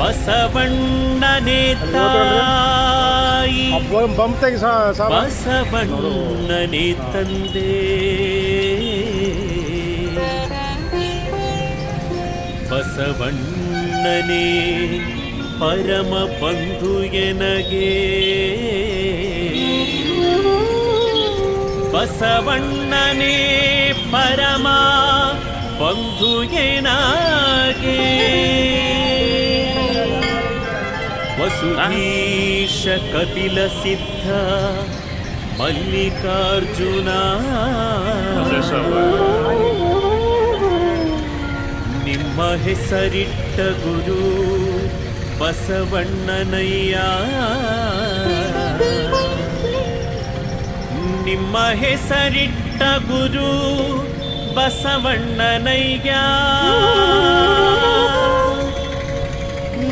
ಬಸವಣ್ಣನೇ ತಾಯಿ ಬಂಪ್ ತೆಗಿ ಬಸವಣ್ಣನೇ ತಂದೆ ಬಸವಣ್ಣನೇ ಪರಮ ಬಂಧು ಎನಗೆ. ಬಸವಣ್ಣನೇ ಪರಮ ಬಂಧು ಎನಗೆ. ವಸುಧೀಶ ಕಪಿಲ ಸಿದ್ಧ ಮಲ್ಲಿಕಾರ್ಜುನ. ನಿಮ್ಮ ಹೆಸರಿಟ್ಟ ಗುರು ಬಸವಣ್ಣನಯ್ಯ. ನಿಮ್ಮ ಹೆಸರಿಟ್ಟ ಗುರು ಬಸವಣ್ಣನಯ್ಯ.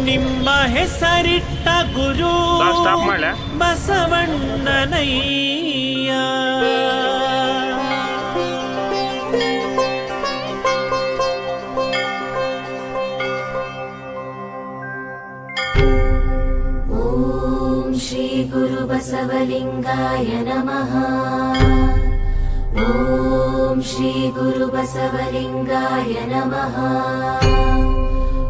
ನಿಮ್ಮ ಹೆಸರಿಟ್ಟ ಗುರು ಸ್ಟಾಪ್ ಮಾಡ್ಲಾ ಬಸವಣ್ಣನಯ್ಯ ॐ श्रीगुरुबसवलिङ्गाय नमः ॐ श्रीगुरुबसवलिङ्गाय नमः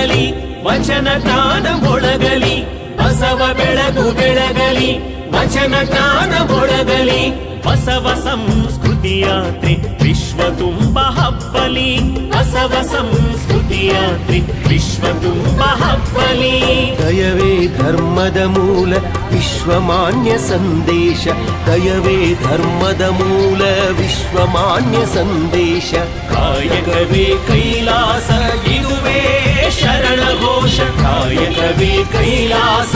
ಬೆಳಗಲಿ ವಚನ ಜ್ಞಾನ ಮೊಳಗಲಿ ಬಸವ ಬೆಳಗು ಬೆಳಗಲಿ ವಚನ ಜ್ಞಾನ ಮೊಳಗಲಿ ಬಸವ ಸಂಸ್ಕೃತಿ ಯಾತ್ರೆ ವಿಶ್ವ ತುಂಬ ಹಬ್ಬಲಿ. ಬಸವ ಸಂಸ್ಕೃತಿ ಯಾತ್ರೆ ವಿಶ್ವ ತುಂಬ ಹಬ್ಬಲಿ. ದಯವೇ ಧರ್ಮದ ಮೂಲ ವಿಶ್ವಮಾನ್ಯ ಸಂದೇಶ. ದಯವೇ ಧರ್ಮದ ಮೂಲ ವಿಶ್ವಮಾನ್ಯ ಸಂದೇಶ. ಕಾಯಕವೇ ಕೈಲಾಸ ಇದುವೇ. शरणघोषकाय कवि कैलास?